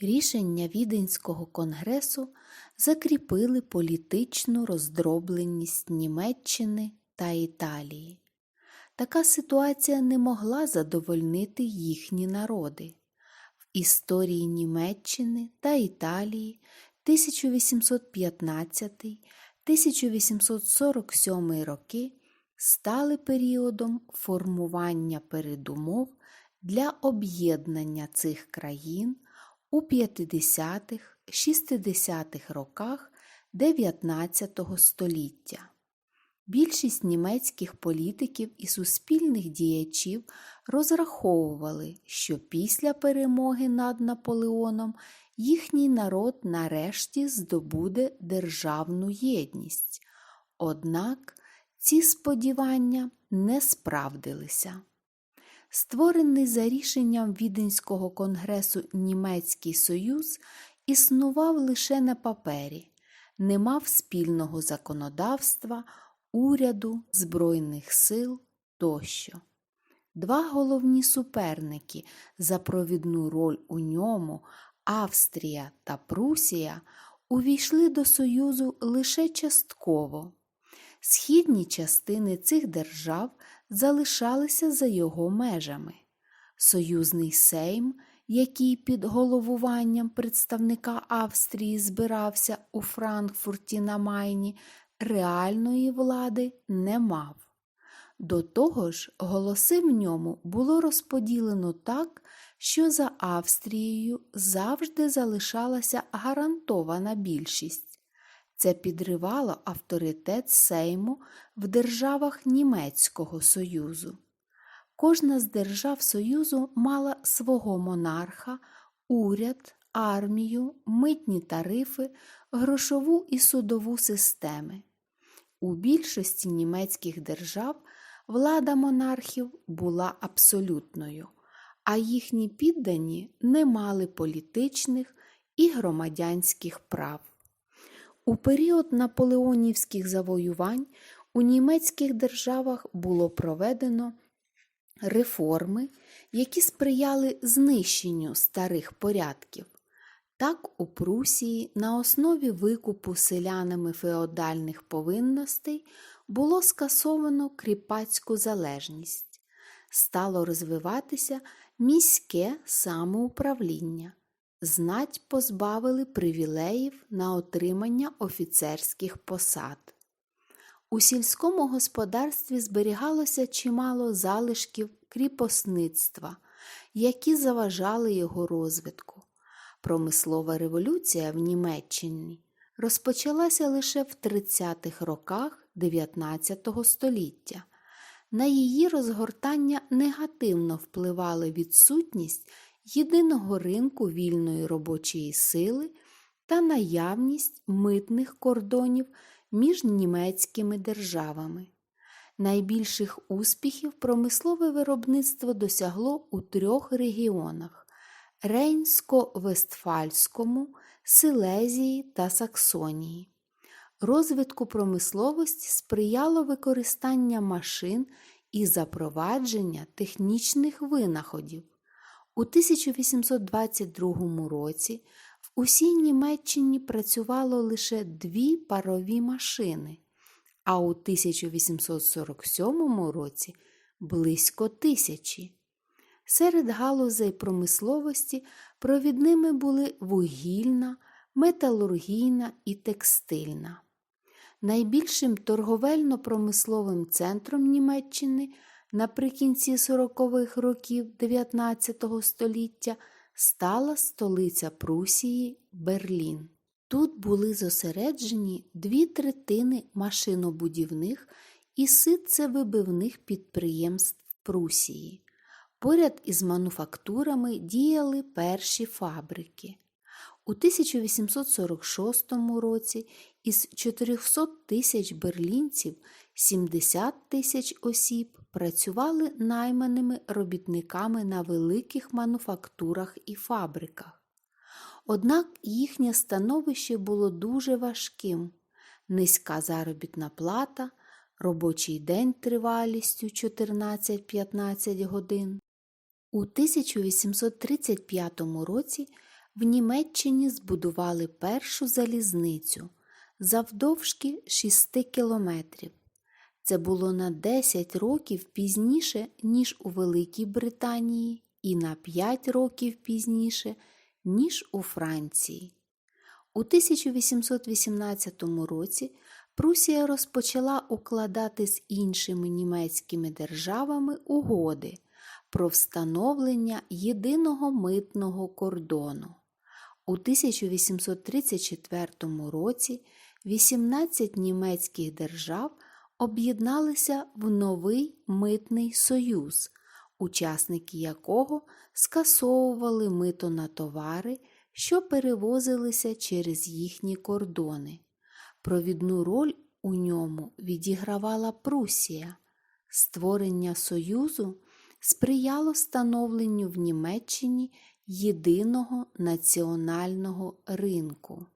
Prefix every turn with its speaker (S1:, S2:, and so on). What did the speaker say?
S1: Рішення Віденського конгресу закріпили політичну роздробленість Німеччини та Італії. Така ситуація не могла задовольнити їхні народи. В історії Німеччини та Італії 1815-1847 роки стали періодом формування передумов для об'єднання цих країн у 50-60-х роках 19 століття. Більшість німецьких політиків і суспільних діячів розраховували, що після перемоги над Наполеоном їхній народ нарешті здобуде державну єдність. Однак ці сподівання не справдилися. Створений за рішенням Віденського конгресу Німецький Союз існував лише на папері, не мав спільного законодавства, уряду, збройних сил тощо. Два головні суперники за провідну роль у ньому Австрія та Прусія увійшли до Союзу лише частково. Східні частини цих держав залишалися за його межами. Союзний Сейм, який під головуванням представника Австрії збирався у Франкфурті на Майні, реальної влади не мав. До того ж, голоси в ньому було розподілено так, що за Австрією завжди залишалася гарантована більшість. Це підривало авторитет Сейму в державах Німецького Союзу. Кожна з держав Союзу мала свого монарха, уряд, армію, митні тарифи, грошову і судову системи. У більшості німецьких держав влада монархів була абсолютною, а їхні піддані не мали політичних і громадянських прав. У період наполеонівських завоювань у німецьких державах було проведено реформи, які сприяли знищенню старих порядків. Так, у Прусії на основі викупу селянами феодальних повинностей було скасовано кріпацьку залежність, стало розвиватися міське самоуправління, знать позбавили привілеїв на отримання офіцерських посад. У сільському господарстві зберігалося чимало залишків кріпосництва, які заважали його розвитку. Промислова революція в Німеччині розпочалася лише в 30-х роках 19 століття. На її розгортання негативно впливали відсутність єдиного ринку вільної робочої сили та наявність митних кордонів між німецькими державами. Найбільших успіхів промислове виробництво досягло у трьох регіонах Рейнсько-Вестфальському, Силезії та Саксонії. Розвитку промисловості сприяло використання машин і запровадження технічних винаходів. У 1822 році в усій Німеччині працювало лише дві парові машини, а у 1847 році близько тисячі. Серед галузей промисловості провідними були вугільна, металургійна і текстильна. Найбільшим торговельно-промисловим центром Німеччини наприкінці 40-х років 19 століття стала столиця Прусії Берлін. Тут були зосереджені дві третини машинобудівних і ситцевибивних підприємств Прусії. Поряд із мануфактурами діяли перші фабрики. У 1846 році із 400 тисяч берлінців 70 тисяч осіб працювали найманими робітниками на великих мануфактурах і фабриках. Однак їхнє становище було дуже важким, низька заробітна плата, робочий день тривалістю 14-15 годин. У 1835 році в Німеччині збудували першу залізницю завдовжки 6 кілометрів. Це було на 10 років пізніше, ніж у Великій Британії, і на 5 років пізніше, ніж у Франції. У 1818 році Прусія розпочала укладати з іншими німецькими державами угоди про встановлення єдиного митного кордону. У 1834 році 18 німецьких держав об'єдналися в новий митний союз, учасники якого скасовували мито на товари, що перевозилися через їхні кордони. Провідну роль у ньому відігравала Прусія. Створення Союзу сприяло становленню в Німеччині єдиного національного ринку.